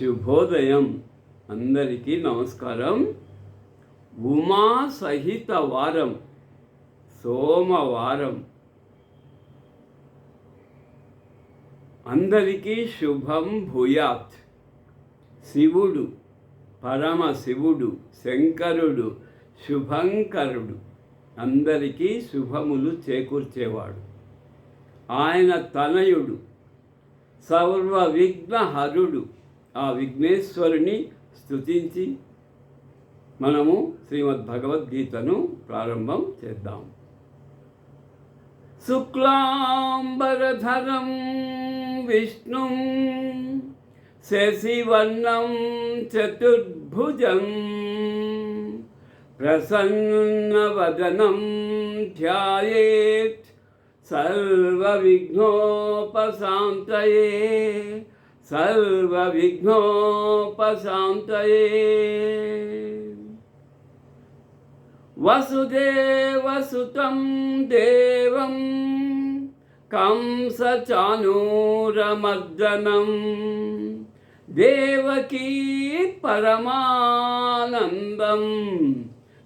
శుభోదయం. అందరికీ నమస్కారం. ఉమా సహిత వారం. సోమవారం. అందరికీ శుభం భూయాత్. శివుడు పరమ శివుడు శంకరుడు శుభంకరుడు. అందరికీ శుభములు చేకూర్చేవాడు. ఆయన తనయుడు సర్వ విఘ్నహరుడు ఆ విఘ్నేశ్వరుని స్తుతించి మనము శ్రీమద్ భగవద్గీతను ప్రారంభం చేద్దాం. శుక్లాంబరధరం విష్ణుం శశివర్ణం చతుర్భుజం ప్రసన్నవదనం ధ్యాయేత్ సర్వవిఘ్నోపశాంతయే సర్వవిఘ్నోపశాంతయే. వసుదేవసుతం దేవం కంసచానూరమర్దనం. దేవకీ పరమానందం.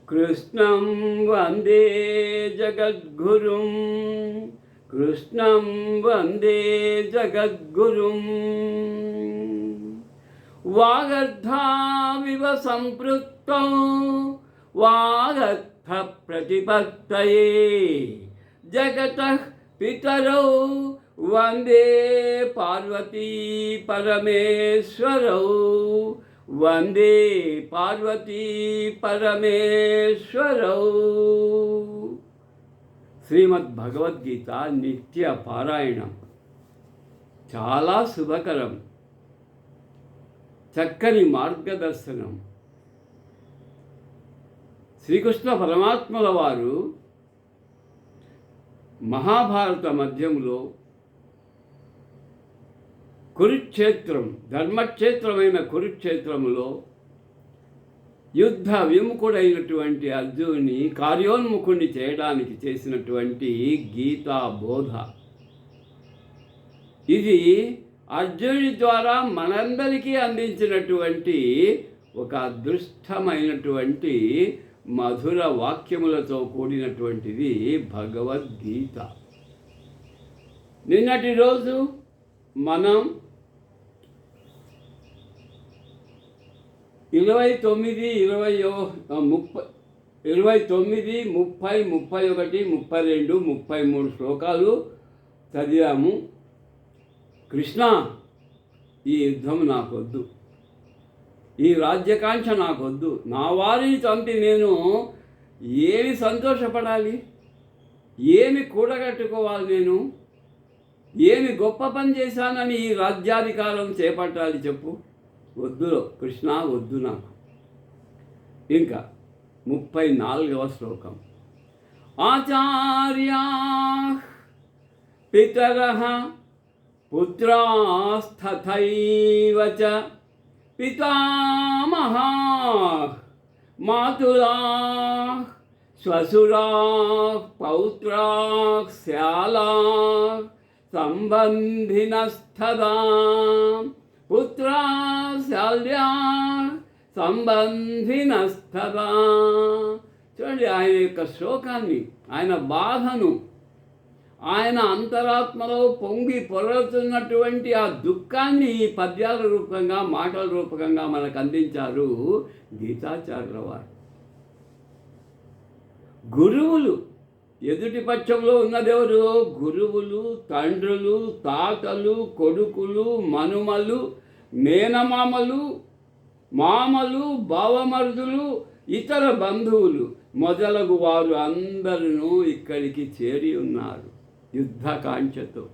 కృష్ణం వందే జగద్గురుం. కృష్ణం వందే జగద్గురుం వాగర్ధావివ సంపృక్తౌ వాగర్థ ప్రతిపత్తయే జగత పితరౌ వందే పార్వతీ పరమేశ్వరౌ వందే పార్వతీ పరమేశ్వరౌ శ్రీమద్ భగవద్గీత నిత్య పారాయణం. చాలా శుభకరం. చక్కని మార్గదర్శనం. శ్రీకృష్ణ పరమాత్మల వారు మహాభారత మధ్యంలో కురుక్షేత్రం ధర్మక్షేత్రమైన కురుక్షేత్రములో యుద్ధ విముఖుడైనటువంటి అర్జునుని కార్యోన్ముఖుణ్ణి చేయడానికి చేసినటువంటి గీతా బోధ. ఇది అర్జునుడి ద్వారా మనందరికీ అందించినటువంటి ఒక అదృష్టమైనటువంటి మధుర వాక్యములతో కూడినటువంటిది భగవద్గీత. నిన్నటి రోజు మనం ఇరవై తొమ్మిది ఇరవై ముప్పై ఇరవై తొమ్మిది ముప్పై ముప్పై ఒకటి ముప్పై రెండు ముప్పై మూడు శ్లోకాలు చదివాము. కృష్ణ ఈ యుద్ధం నాకొద్దు. ఈ రాజ్యకాంక్ష నాకొద్దు. నా వారిని చంపి నేను ఏమి సంతోషపడాలి? ఏమి కూడగట్టుకోవాలి నేను? ఏమి గొప్ప పని చేశానని ఈ రాజ్యాధికారం చేపట్టాలి చెప్పు. వద్దు కృష్ణ వద్దు నాకు. ఇంకా ముప్పై నాలుగవ శ్లోకం. ఆచార్యా పితర పుత్రాస్తథైవ చ పితామహా మాతులా శ్వశురా పౌత్రా శ్యాలా సంబంధినస్థదా. పుత్రా శాల్యా సంబంధినస్థదా చూడండి ఆయన యొక్క శోకాన్ని ఆయన బాధను ఆయన అంతరాత్మలో పొంగి పొరలుతున్నటువంటి ఆ దుఃఖాన్ని ఈ పద్యాల రూపంగా మాటల రూపకంగా మనకు అందించారు గీతాచార్యుల వారు. గురువులు ఎదుటి పక్షంలో ఉన్నదెవరు గురువులు తండ్రులు తాతలు కొడుకులు మనుమలు మేనమామలు మామలు బావమరుదులు ఇతర బంధువులు. మొదలగు వారు అందరూ ఇక్కడికి చేరి ఉన్నారు యుద్ధకాంక్షతో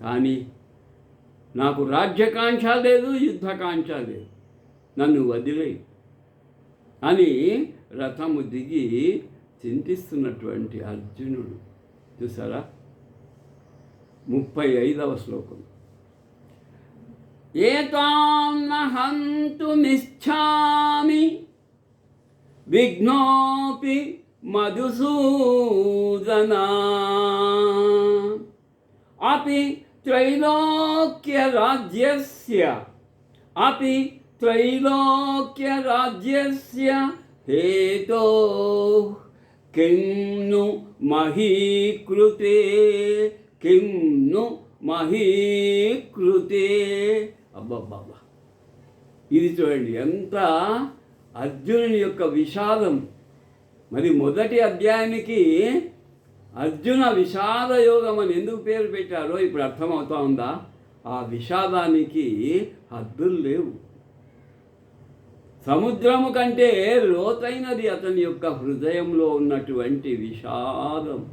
కానీ నాకు రాజ్యకాంక్ష లేదు యుద్ధకాంక్ష లేదు. నన్ను వదిలే అని రథము దిగి చింతిస్తున్నటువంటి అర్జునుడు చూసారా? ముప్పై ఐదవ శ్లోకం. ఏ ఏతాన్నహంతుమిచ్చామి విఘ్నోపి మధుసూదనా. అపి త్రైలోక్యరాజ్యస్య అపి త్రైలోక్యరాజ్యస్య హేతో. किं नु महीकृते किं नु మహీకృతే అబ్బబ్బబ్బా ఇది చూడండి ఎంత అర్జునుని యొక్క విషాదం మరి మొదటి అధ్యాయానికి అర్జున విషాద యోగం అని ఎందుకు పేరు పెట్టారో ఇప్పుడు అర్థమవుతా ఉందా ఆ విషాదానికి హద్దులు లేవు సముద్రము కంటే లోతైనది అతని యొక్క హృదయంలో ఉన్నటువంటి విషాదం.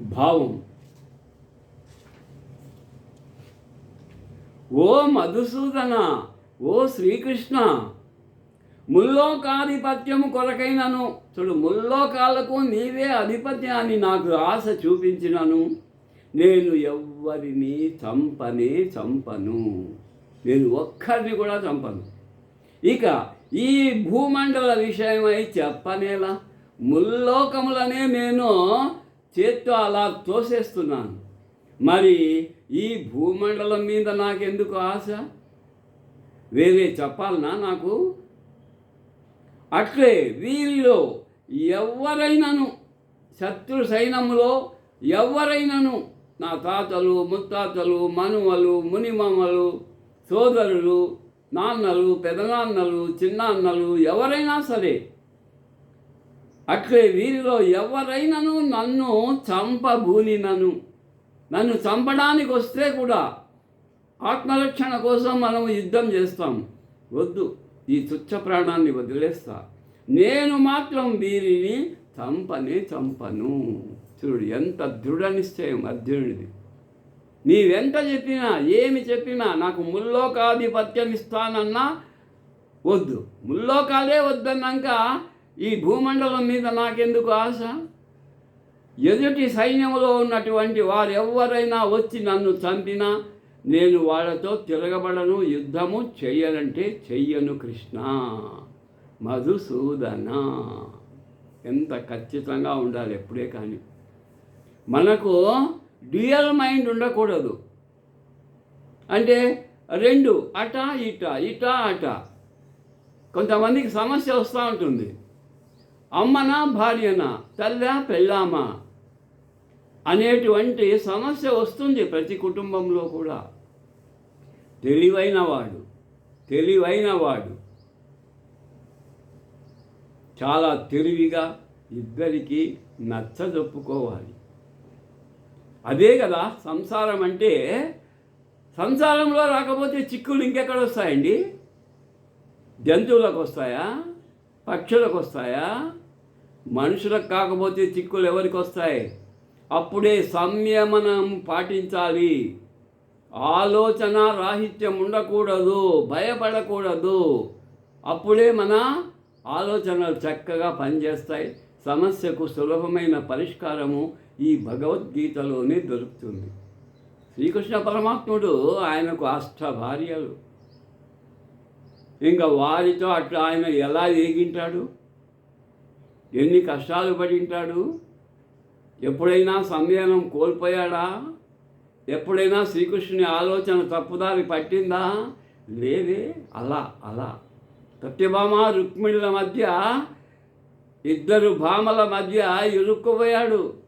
భావం. ఓ మధుసూదన ఓ శ్రీకృష్ణ ముల్లోకాధిపత్యము కొరకైనను. చూడు ముల్లోకాలకు నీవే అధిపత్యాన్ని నాకు ఆశ చూపించినను. నేను ఎవ్వరిని చంపనే చంపను. నేను ఒక్కరిని కూడా చంపను. ఇక ఈ భూమండల విషయమై చెప్పనేలా? ముల్లోకములనే నేను చేత్తో అలా తోసేస్తున్నాను. మరి ఈ భూమండలం మీద నాకెందుకు ఆశ? వేరే చెప్పాలనా నాకు? అట్లే వీరిలో ఎవరైనాను శత్రు సైన్యములో ఎవరైనాను నా తాతలు ముత్తాతలు మనుమలు మునిమమ్మలు సోదరులు నాన్నలు పెదనాన్నలు చిన్నాన్నలు ఎవరైనా సరే అట్లే వీరిలో ఎవరైనాను నన్ను చంపబూనినను. నన్ను చంపడానికి వస్తే కూడా ఆత్మరక్షణ కోసం మనం యుద్ధం చేస్తాం. వద్దు ఈ తుచ్చ ప్రాణాన్ని వదిలేస్తా. నేను మాత్రం వీరిని చంపనే చంపను. చూడు ఎంత దృఢ నిశ్చయం అర్జునుడిది. నీవెంత చెప్పినా ఏమి చెప్పినా నాకు ముల్లోకాధిపత్యం ఇస్తానన్నా వద్దు. ముల్లోకాలే వద్దన్నాక ఈ భూమండలం మీద నాకెందుకు ఆశ? ఎదుటి సైన్యంలో ఉన్నటువంటి వారు ఎవరైనా వచ్చి నన్ను చంపినా నేను వాళ్ళతో తిరగబడను యుద్ధము చెయ్యనంటే చెయ్యను కృష్ణ. మధుసూదన. ఎంత ఖచ్చితంగా ఉండాలి ఎప్పుడే కానీ. మనకు డ్యూయల్ మైండ్ ఉండకూడదు. అంటే రెండు అట ఇట ఇట అట. కొంతమందికి సమస్య వస్తూ ఉంటుంది. అమ్మనా భార్యనా తల్లా పెళ్ళామా? అనేటువంటి సమస్య వస్తుంది ప్రతి కుటుంబంలో కూడా. తెలివైన వాడు తెలివైన వాడు. చాలా తెలివిగా ఇద్దరికీ నచ్చజొప్పుకోవాలి అదే కదా సంసారం అంటే సంసారంలో రాకపోతే చిక్కులు ఇంకెక్కడ వస్తాయండి జంతువులకు వస్తాయా? పక్షులకు వస్తాయా? మనుషులకు కాకపోతే చిక్కులు ఎవరికి వస్తాయి? అప్పుడే సంయమనం పాటించాలి. ఆలోచన రాహిత్యం ఉండకూడదు భయపడకూడదు. అప్పుడే మన ఆలోచనలు చక్కగా పనిచేస్తాయి. సమస్యకు సులభమైన పరిష్కారము ఈ భగవద్గీతలోనే దొరుకుతుంది. శ్రీకృష్ణ పరమాత్ముడు ఆయనకు అష్ట భార్యలు. ఇంకా వారితో అట్లా ఆయన ఎలా ఏగింటాడు ఎన్ని కష్టాలు పడింటాడు? ఎప్పుడైనా సందేహం కోల్పోయాడా? ఎప్పుడైనా శ్రీకృష్ణుని ఆలోచన తప్పుదారి పట్టిందా? లేదే అలా అలా. సత్యభామ రుక్మిణుల మధ్య ఇద్దరు భామల మధ్య ఇరుక్కుపోయాడు.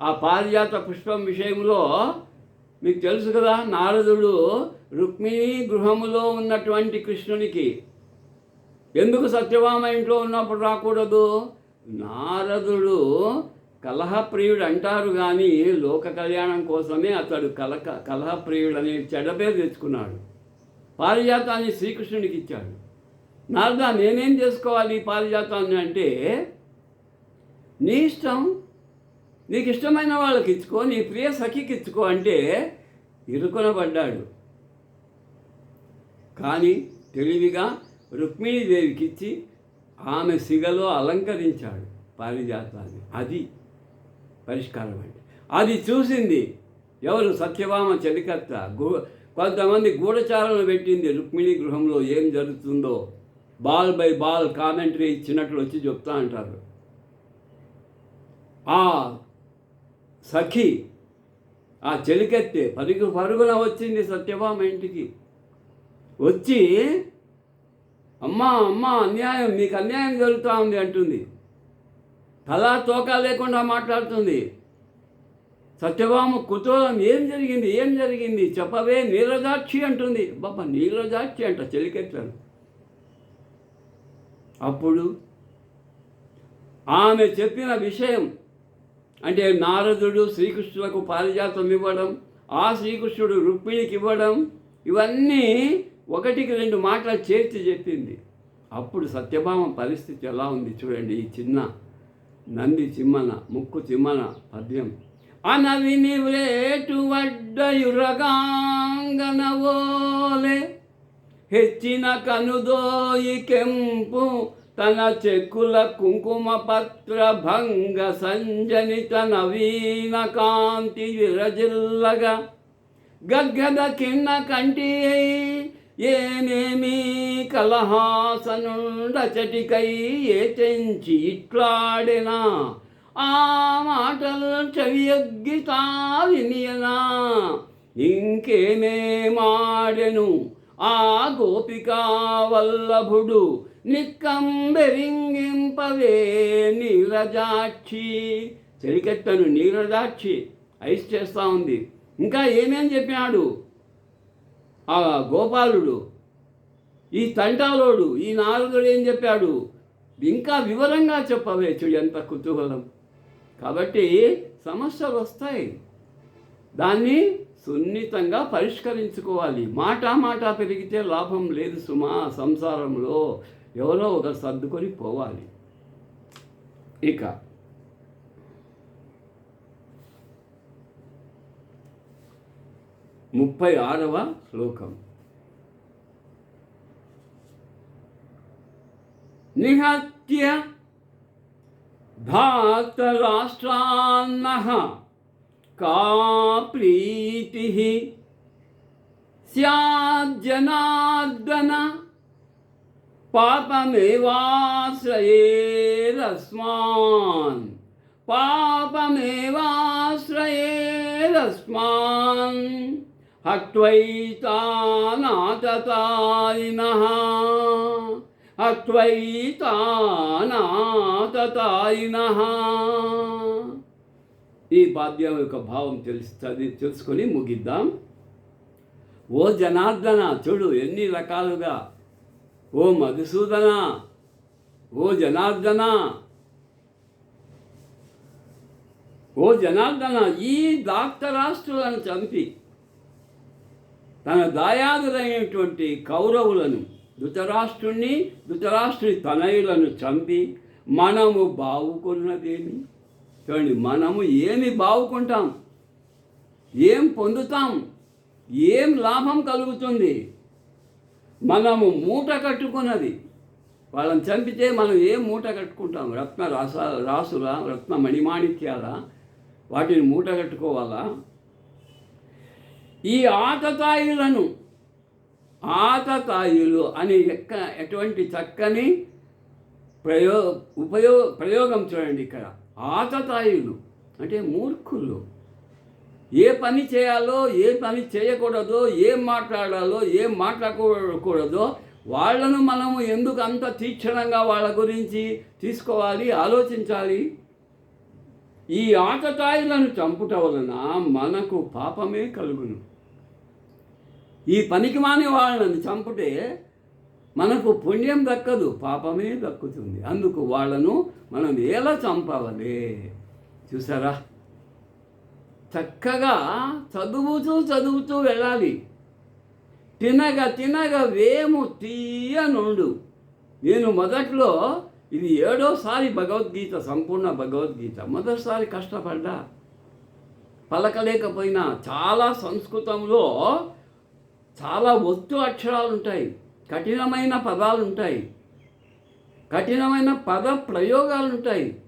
ఆ పారిజాత పుష్పం విషయంలో మీకు తెలుసు కదా నారదుడు రుక్మిణి గృహములో ఉన్నటువంటి కృష్ణునికి ఎందుకు సత్యభామ ఇంట్లో ఉన్నప్పుడు రాకూడదు? నారదుడు కలహప్రియుడు అంటారు కానీ లోక కళ్యాణం కోసమే అతడు కలక కలహప్రియుడు అనే చెడ్డ పేరు తెచ్చుకున్నాడు. పారిజాతాన్ని శ్రీకృష్ణునికి ఇచ్చాడు. నారద నేనేం చేసుకోవాలి ఈ పారిజాతాన్ని అంటే నీ ఇష్టం నీకు ఇష్టమైన వాళ్ళకి ఇచ్చుకో నీ ప్రియ సఖికి ఇచ్చుకో అంటే ఇరుకొనబడ్డాడు. కానీ తెలివిగా రుక్మిణీదేవికి ఇచ్చి ఆమె సిగలో అలంకరించాడు పారిజాతాన్ని. అది పరిష్కారం అంటే అది చూసింది ఎవరు? సత్యభామ చెలికత్త గు కొంతమంది గూఢచారణ పెట్టింది రుక్మిణి గృహంలో ఏం జరుగుతుందో. బాల్ బై బాల్ కామెంటరీ ఇచ్చినట్లు వచ్చి చెప్తా అంటారు. ఆ సఖి ఆ చెలికెత్తే పరుగు పరుగున వచ్చింది సత్యభామ ఇంటికి. వచ్చి అమ్మా అమ్మా అన్యాయం మీకు అన్యాయం జరుగుతూ ఉంది అంటుంది. తలా తోక లేకుండా మాట్లాడుతుంది. సత్యభామ కుతూహలం ఏం జరిగింది ఏం జరిగింది? చెప్పవే నీరజాక్షి అంటుంది. బాబా నీరజాక్షి అంట చెలికెట్లను అప్పుడు ఆమె చెప్పిన విషయం అంటే నారదుడు శ్రీకృష్ణులకు పారిజాతం ఇవ్వడం ఆ శ్రీకృష్ణుడు రుక్మిణికి ఇవ్వడం ఇవన్నీ ఒకటికి రెండు మాటలు చేర్చి చెప్పింది. అప్పుడు సత్యభామ పరిస్థితి ఎలా ఉంది చూడండి ఈ చిన్న నంది చిమ్మన ముక్కు చిమ్మన పద్యం. అనవిని వేటు వడ్డయురగాంగనవోలే హెచ్చిన కనుదోయి కెంపు తన చెక్కుల కుంకుమ పత్ర భంగ సంజనిత నవీన కాంతి విరజిల్లగా గద్గద కిన్న కంటి ఏనేమి కలహాసనుండ చటికై ఏ తెంచి ఇట్లాడినా? ఆ మాటలు చెవియగ్గితా వినియనా ఇంకేమే మాడెను ఆ గోపికా వల్లభుడు నిక్కంబెరింగింపవే నీరజాక్షి. చెలికెత్తను నీరజాక్షి. ఐస్ చేస్తూ ఉంది. ఇంకా ఏమేం చెప్పాడు ఆ గోపాలుడు ఈ తంటాలోడు ఈ నారదుడు ఏం చెప్పాడు? ఇంకా వివరంగా చెప్పవే చూడు ఎంత కుతూహలం. కాబట్టి సమస్యలు వస్తాయి. దాన్ని సున్నితంగా పరిష్కరించుకోవాలి. మాట మాట పెరిగితే లాభం లేదు సుమా సంసారంలో. ఎవరో ఒకరు సర్దుకొని పోవాలి ఇక ముప్పై ఆరవ శ్లోకం నిహత్య धातराष्ट्रान्नः का प्रीतिः स्याज्जनार्दन పాపమేవాశ్రయేరస్మాన్. పాపమేవాశ్రయేరస్మాన్. హత్వైతానాతతాయిన. అద్వైతానాతతాయిన ఈ పాద్యం యొక్క భావం తెలుస్తుంది తెలుసుకొని ముగిద్దాం. ఓ జనార్దన చూడు ఎన్ని రకాలుగా ఓ మధుసూదన ఓ జనార్దన ఓ జనార్దన ఈ దాక్తరాష్ట్రులను చంపి తన దాయాదులైనటువంటి కౌరవులను ధృతరాష్ట్రుణ్ణి ధృతరాష్ట్రుని తనయులను చంపి మనము బావుకున్నదేమి? చూడండి మనము ఏమి బావుకుంటాం? ఏం పొందుతాం? ఏం లాభం కలుగుతుంది? మనము మూట కట్టుకున్నది. వాళ్ళని చంపితే మనం ఏం మూట కట్టుకుంటాం? రత్న రాస రాసులా రత్న మణిమాణిక్యాలా వాటిని మూట కట్టుకోవాలా? ఈ ఆతతాయులను ఆతతాయులు అని ఎక్క ఎటువంటి చక్కని ప్రయో ఉపయోగ ప్రయోగం చూడండి ఇక్కడ. ఆతతాయులు అంటే మూర్ఖులు. ఏ పని చేయాలో ఏ పని చేయకూడదో ఏం మాట్లాడాలో ఏం మాట్లాడకూడదో వాళ్ళను మనము ఎందుకు అంత తీక్షణంగా వాళ్ళ గురించి తీసుకోవాలి ఆలోచించాలి? ఈ ఆటతాయిలను చంపుట వలన మనకు పాపమే కలుగును. ఈ పనికి మాని వాళ్ళని చంపుటే మనకు పుణ్యం దక్కదు పాపమే దక్కుతుంది. అందుకు వాళ్ళను మనం ఎలా చంపాలి? చూసారా? చక్కగా చదువుతూ చదువుతూ వెళ్ళాలి. తినగ తినగ వేము తీయనుండు నేను మొదట్లో ఇది ఏడోసారి భగవద్గీత సంపూర్ణ భగవద్గీత. మొదటిసారి కష్టపడ్డా. పలకలేకపోయినా చాలా సంస్కృతంలో చాలా ఒత్తు అక్షరాలు ఉంటాయి కఠినమైన పదాలు ఉంటాయి కఠినమైన పద ప్రయోగాలు ఉంటాయి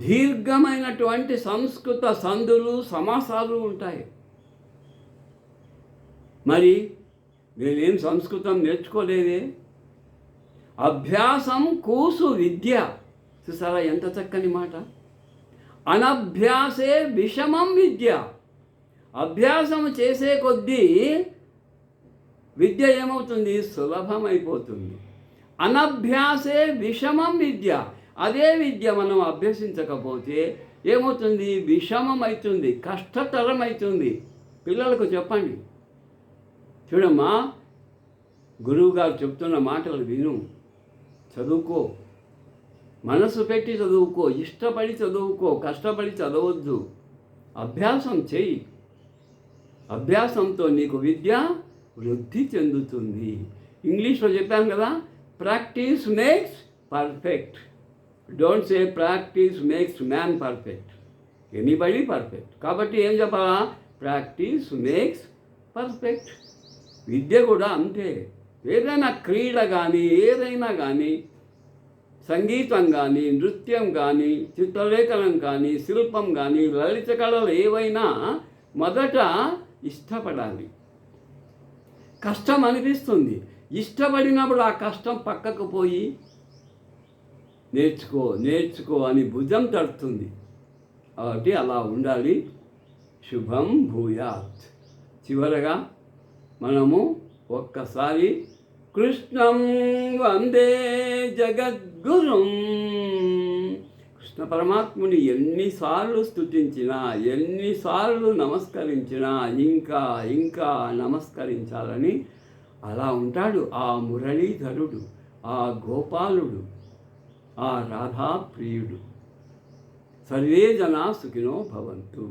దీర్ఘమైనటువంటి సంస్కృత సందులు సమాసాలు ఉంటాయి. మరి నేనేం సంస్కృతం నేర్చుకోలేదే? అభ్యాసం కూసు విద్య. చూసారా ఎంత చక్కని మాట? అనభ్యాసే విషమం విద్య. అభ్యాసం చేసే కొద్దీ విద్య ఏమవుతుంది? సులభమైపోతుంది. అనభ్యాసే విషమం విద్య. అదే విద్య మనం అభ్యసించకపోతే ఏమవుతుంది? విషమం అవుతుంది కష్టతరం అవుతుంది పిల్లలకు చెప్పండి. చూడమ్మా గురువుగారు చెప్తున్న మాటలు విను చదువుకో. మనసు పెట్టి చదువుకో ఇష్టపడి చదువుకో కష్టపడి చదవద్దు. అభ్యాసం చెయ్యి. అభ్యాసంతో నీకు విద్య వృద్ధి చెందుతుంది. ఇంగ్లీష్లో చెప్పాను కదా practice makes perfect. Don't say practice makes man perfect anybody perfect కాబట్టి ఏం చెప్పాలా? ప్రాక్టీస్ మేక్స్ పర్ఫెక్ట్ విద్య కూడా అంతే. ఏదైనా క్రీడ కానీ ఏదైనా కానీ సంగీతం కానీ నృత్యం కానీ చిత్రలేఖనం కానీ శిల్పం కానీ లలిత కళలు ఏవైనా మొదట ఇష్టపడాలి. కష్టం అనిపిస్తుంది. ఇష్టపడినప్పుడు ఆ కష్టం పక్కకు పోయి నేర్చుకో నేర్చుకో అని భుజం తడుతుంది. కాబట్టి అలా ఉండాలి. శుభం భూయాత్. చివరగా మనము ఒక్కసారి కృష్ణం వందే జగద్గురుం. కృష్ణ పరమాత్ముని ఎన్నిసార్లు స్థుతించినా ఎన్నిసార్లు నమస్కరించినా ఇంకా ఇంకా నమస్కరించాలని అలా ఉంటాడు ఆ మురళీధరుడు ఆ గోపాలుడు. आ राधा प्रियु सर्वे जना सुखिनो भवन्तु।